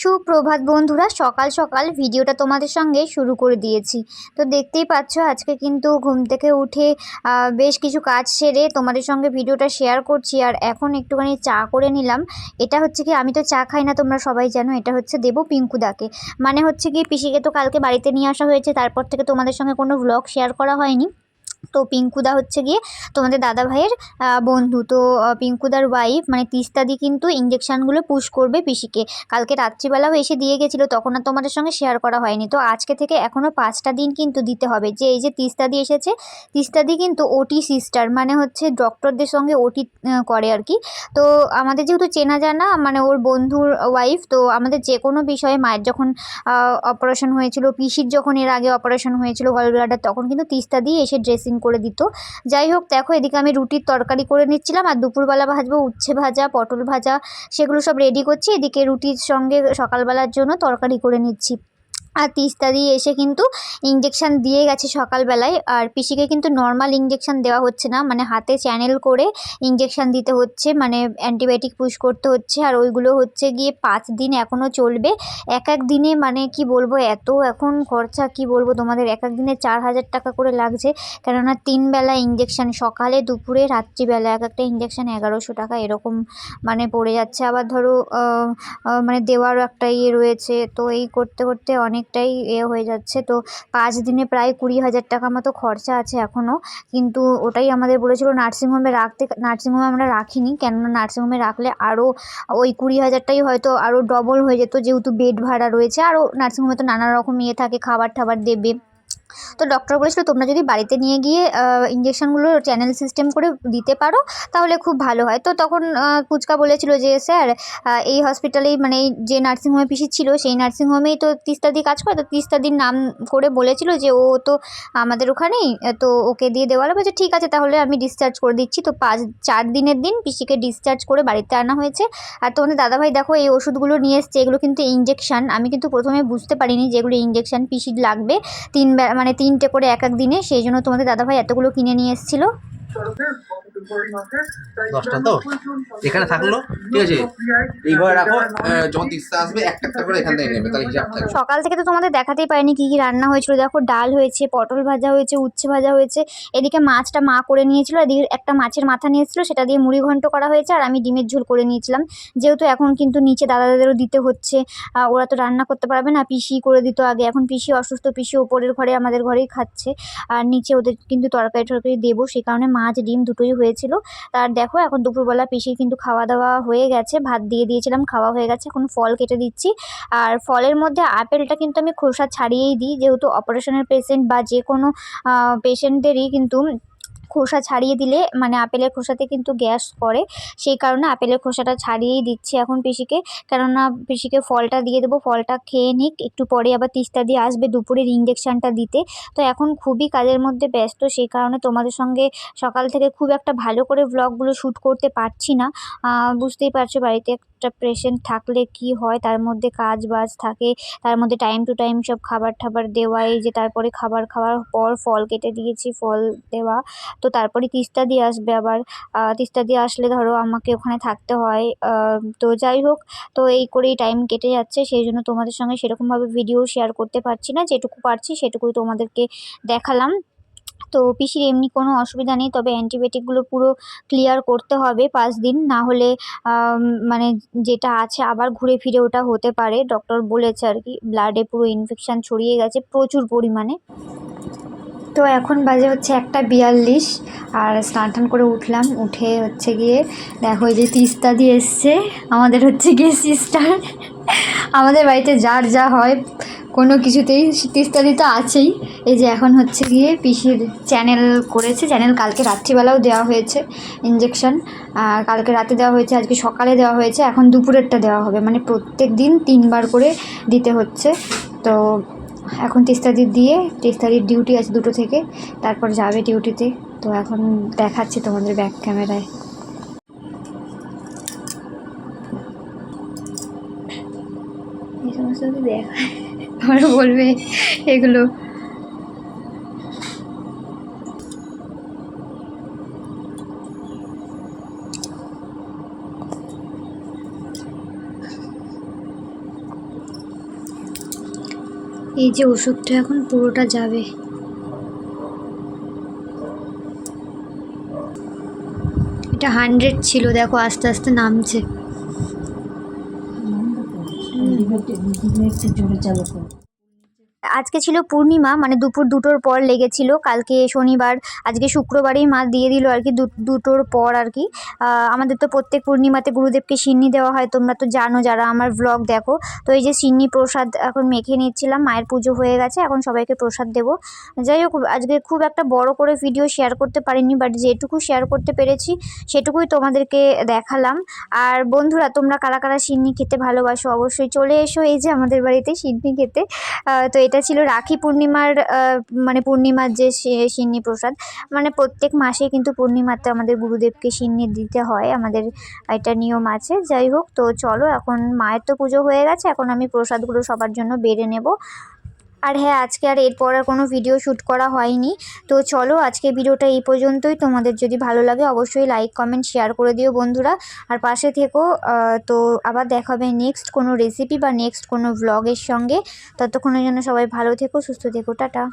সুপ্রভাত বন্ধুরা, সকাল সকাল ভিডিওটা তোমাদের সঙ্গে শুরু করে দিয়েছি। তো দেখতেই পাচ্ছ, আজকে কিন্তু ঘুম থেকে উঠে বেশ কিছু কাজ সেরে তোমাদের সঙ্গে ভিডিওটা শেয়ার করছি আর এখন একটুখানি চা করে নিলাম। এটা হচ্ছে কি, আমি তো চা খাই না, তোমরা সবাই জানো, এটা হচ্ছে দেবো পিঙ্কুদাকে মানে হচ্ছে কি, পিসিকে তো কালকে বাড়িতে নিয়ে আসা হয়েছে, তারপর থেকে তোমাদের সঙ্গে কোনো ব্লগ শেয়ার করা হয়নি। তো পিঙ্কুদা হচ্ছে গিয়ে তোমাদের দাদা ভাইয়ের বন্ধু। তো পিঙ্কুদার ওয়াইফ মানে তিস্তাদি কিন্তু ইঞ্জেকশানগুলো পুশ করবে পিসিকে। কালকে রাত্রিবেলাও এসে দিয়ে গেছিল, তখন আর তোমাদের সঙ্গে শেয়ার করা হয়নি। তো আজকে থেকে এখনও পাঁচটা দিন কিন্তু দিতে হবে। যে এই যে তিস্তাদি এসেছে তিস্তাদি কিন্তু ওটি সিস্টার মানে হচ্ছে ডক্টরদের সঙ্গে ওটি করে আর কি। তো আমাদের যেহেতু চেনা জানা মানে ওর বন্ধুর ওয়াইফ তো আমাদের যে কোনো বিষয়ে মায়ের যখন অপারেশন হয়েছিল, পিসির যখন এর আগে অপারেশন হয়েছিল গলব্লাডার তখন কিন্তু তিস্তা দিয়ে এসে ড্রেসিং করে দিত। যাই হোক দেখো, এদিকে আমি রুটির তরকারি করে নিচ্ছিলাম আর দুপুরবেলা ভাজবো উচ্ছে ভাজা, পটল ভাজা, সেগুলো সব রেডি করছি। এদিকে রুটির সঙ্গে সকালবেলার জন্য তরকারি করে নিচ্ছি। আর তিস্তা দিয়ে এসে কিন্তু ইঞ্জেকশান দিয়ে গেছে সকালবেলায়। আর পিসিকে কিন্তু নর্মাল ইঞ্জেকশান দেওয়া হচ্ছে না মানে হাতে চ্যানেল করে ইঞ্জেকশান দিতে হচ্ছে মানে অ্যান্টিবায়োটিক পুশ করতে হচ্ছে। আর ওইগুলো হচ্ছে গিয়ে পাঁচ দিন এখনও চলবে। এক এক দিনে মানে কি বলব, এত এখন খরচা, কি বলব তোমাদের? এক এক দিনে চার হাজার টাকা করে লাগছে। কেননা তিন বেলা ইঞ্জেকশান সকালে, দুপুরে, রাত্রিবেলা এক একটা ইঞ্জেকশান এগারোশো টাকা এরকম মানে পড়ে যাচ্ছে। আবার ধরো মানে দেওয়ারও একটা ইয়ে রয়েছে। তো এই করতে করতে অনেকটাই এ হয়ে যাচ্ছে। তো পাঁচ দিনে প্রায় কুড়ি হাজার টাকা মতো খরচা আছে এখনও কিন্তু ওটাই আমাদের বলেছিল নার্সিংহোমে রাখতে, নার্সিংহোমে আমরা রাখিনি। কেননা নার্সিংহোমে রাখলে আরও ওই কুড়ি হাজারটাই হয়তো আরও ডবল হয়ে যেত। যেহেতু বেড ভাড়া রয়েছে আরও নার্সিংহোমে তো নানা রকম ইয়ে থাকে খাবার ঠাবার দেবে। তো ডক্টর বলেছিল তোমরা যদি বাড়িতে নিয়ে গিয়ে ইঞ্জেকশনগুলো চ্যানেল সিস্টেম করে দিতে পারো, তাহলে খুব ভালো হয়। তো তখন পুচকা বলেছিল যে, স্যার এই হসপিটালেই মানে এই যে নার্সিংহোমে পিসি ছিল, সেই নার্সিংহোমেই তো তিস্তা তিস্তাদি কাজ করে, তো তিস্তাদির নাম করে বলেছিল যে, ও তো আমাদের ওখানেই, তো ওকে দিয়ে দেওয়া হলো বলছে, ঠিক আছে, তাহলে আমি ডিসচার্জ করে দিচ্ছি। তো পাঁচ, চার দিনের দিন পিসিকে ডিসচার্জ করে বাড়িতে আনা হয়েছে। আর তোমাদের দাদাভাই দেখো, এই ওষুধগুলো নিয়ে এসছে, এগুলো কিন্তু ইঞ্জেকশান আমি কিন্তু প্রথমে বুঝতে পারিনি যেগুলো ইঞ্জেকশান পিসির লাগবে। তিন মানে তিনটে করে এক এক দিনে সেই জন্য তোমাদের দাদাভাই এতগুলো কিনে নিয়ে এসেছিল। দশটা তো এখানে থাকল, ঠিক আছে? এইভাবে রাখো যখন তিস্তা আসবে, একটা একটা করে এখান থেকে নেবে, তাহলে হিসাব থাকবে। সকাল থেকে তো তোমাদের দেখাতেই পারিনি কী কী রান্না হয়েছিল। দেখো, ডাল হয়েছে, পটল ভাজা হয়েছে, উচ্ছে ভাজা হয়েছে। এদিকে মাছটা মা করে নিয়েছিল এদিকে একটা মাছের মাথা নিয়ে এসেছিল, সেটা দিয়ে মুড়ি ঘন্ট করা হয়েছে, আর আমি ডিমের ঝোল করে নিয়েছিলাম। যেহেতু এখন কিন্তু নিচে দাদাদেরও দিতে হচ্ছে ওরা তো রান্না করতে পারবে না, পিসি করে দিত আগে। এখন পিসি অসুস্থ, পিসি ওপরের ঘরে আমাদের ঘরেই খাচ্ছে, আর নিচে ওদের কিন্তু তরকারি টরকারি দেবো, সেই কারণে মাছ, ডিম দুটোই হয়েছিল আর দেখো, এখন দুপুরবেলা পিসির কিন্তু খাওয়া দাওয়া হয়ে গেছে। ভাত দিয়ে দিয়েছিলাম, খাওয়া হয়ে গেছে। এখন ফল কেটে দিচ্ছি। আর ফলের মধ্যে আপেলটা কিন্তু আমি খোসা ছাড়িয়েই দিই। যেহেতু অপারেশনের পেশেন্ট বা যে কোনো পেশেন্টদেরই কিন্তু খোসা ছাড়িয়ে দিলে মানে আপেলের খোসাতে কিন্তু গ্যাস করে, সেই কারণে আপেলের খোসাটা ছাড়িয়েই দিচ্ছি এখন পিসিকে। কেননা পিসিকে ফলটা দিয়ে দেবো, ফলটা খেয়ে নিক, একটু পরে আবার তিস্তা দিয়ে আসবে দুপুরের ইঞ্জেকশানটা দিতে। তো এখন খুবই কাজের মধ্যে ব্যস্ত, সেই কারণে তোমাদের সঙ্গে সকাল থেকে খুব একটা ভালো করে ব্লগগুলো শ্যুট করতে পারছি না। বুঝতেই পারছ বাড়িতে একটা পেশেন্ট থাকলে কি হয়? তার মধ্যে কাজ বাজ থাকে, তার মধ্যে টাইম টু টাইম সব খাবার টাবার দেওয়া, এই যে তারপরে খাবার খাওয়ার পর ফল কেটে দিয়েছি, ফল দেওয়া। তো তারপরে তিস্তা দিয়ে আসবে আবার। তিস্তা দিয়ে আসলে ধরো আমাকে ওখানে থাকতে হয়। তো যাই হোক, তো এই করেই টাইম কেটে যাচ্ছে। সেই জন্য তোমাদের সঙ্গে সেরকমভাবে ভিডিও শেয়ার করতে পারছি না। যেটুকু পারছি সেটুকুই তোমাদেরকে দেখালাম। তো পিসির এমনি কোনো অসুবিধা নেই, তবে অ্যান্টিবায়োটিকগুলো পুরো ক্লিয়ার করতে হবে পাঁচ দিন। না হলে মানে যেটা আছে আবার ঘুরে ফিরে ওটা হতে পারে। ডক্টর বলেছে আর কি, ব্লাডে পুরো ইনফেকশান ছড়িয়ে গেছে প্রচুর পরিমাণে। তো এখন বাজে হচ্ছে একটা বিয়াল্লিশ, আর স্নান টান করে উঠলাম। উঠে হচ্ছে গিয়ে দেখো এই যে তিস্তা দিয়ে এসছে। আমাদের হচ্ছে গিয়ে সিস্টার। আমাদের বাড়িতে যার যা হয় কোনো কিছুতেই তিস্তা দিয়ে তো আছেই। এই যে এখন হচ্ছে গিয়ে পিসির চ্যানেল করেছে। চ্যানেল কালকে রাত্রিবেলাও দেওয়া হয়েছে ইঞ্জেকশন কালকে রাতে দেওয়া হয়েছে, আজকে সকালে দেওয়া হয়েছে, এখন দুপুরেরটা দেওয়া হবে। মানে প্রত্যেক দিন তিনবার করে দিতে হচ্ছে। তো এখন তিস্তাদির দিয়ে, তিস্তাদির ডিউটি আছে দুটো থেকে, তারপর যাবে ডিউটিতে। তো এখন দেখাচ্ছি তোমাদের ব্যাক ক্যামেরায় এই সমস্ত কিছু দেখায় বলবে এগুলো। এই যে ওষুধটা এখন পুরোটা যাবে। এটা হান্ড্রেড ছিল, দেখো আস্তে আস্তে নামছে। একটু জোরে চালু আজকে ছিল পূর্ণিমা মানে দুপুর দুটোর পর লেগেছিল। কালকে শনিবার, আজকে শুক্রবারেই মা দিয়ে দিল আর কি দুটোর পর আর কি। আমাদের তো প্রত্যেক পূর্ণিমাতে গুরুদেবকে সিন্নি দেওয়া হয়, তোমরা তো জানো যারা আমার ব্লগ দেখো। তো এই যে সিন্নি প্রসাদ এখন মেখে নিচ্ছিলাম, মায়ের পুজো হয়ে গেছে, এখন সবাইকে প্রসাদ দেবো। যাই হোক, আজকে খুব একটা বড় করে ভিডিও শেয়ার করতে পারিনি বাট যেটুকু শেয়ার করতে পেরেছি, সেটুকুই তোমাদেরকে দেখালাম। আর বন্ধুরা, তোমরা কারা কারা সিন্নি খেতে ভালোবাসো, অবশ্যই চলে এসো এই যে আমাদের বাড়িতে সিন্নি খেতে। তো এটা ছিল রাখি পূর্ণিমার মানে পূর্ণিমার যে সিন্নি প্রসাদ মানে প্রত্যেক মাসে কিন্তু পূর্ণিমাতে আমাদের গুরুদেবকে সিন্নি দিতে হয়, আমাদের এটা নিয়ম আছে, যাই হোক, তো চলো এখন মায়ের তো পুজো হয়ে গেছে, এখন আমি প্রসাদগুলো সবার জন্য বেড়ে নেব। আর হ্যাঁ আজকে আর এরপর আর কোনো ভিডিও শ্যুট করা হয়নি। তো চলো আজকে ভিডিওটা এই পর্যন্তই। তোমাদের যদি ভালো লাগে, অবশ্যই লাইক কমেন্ট শেয়ার করে দিও বন্ধুরা। আর পাশে থেকো তো আবার দেখা হবে নেক্সট কোনো রেসিপি বা নেক্সট কোনো ব্লগের সঙ্গে। ততক্ষণের জন্য সবাই ভালো থেকো, সুস্থ থেকো, টাটা।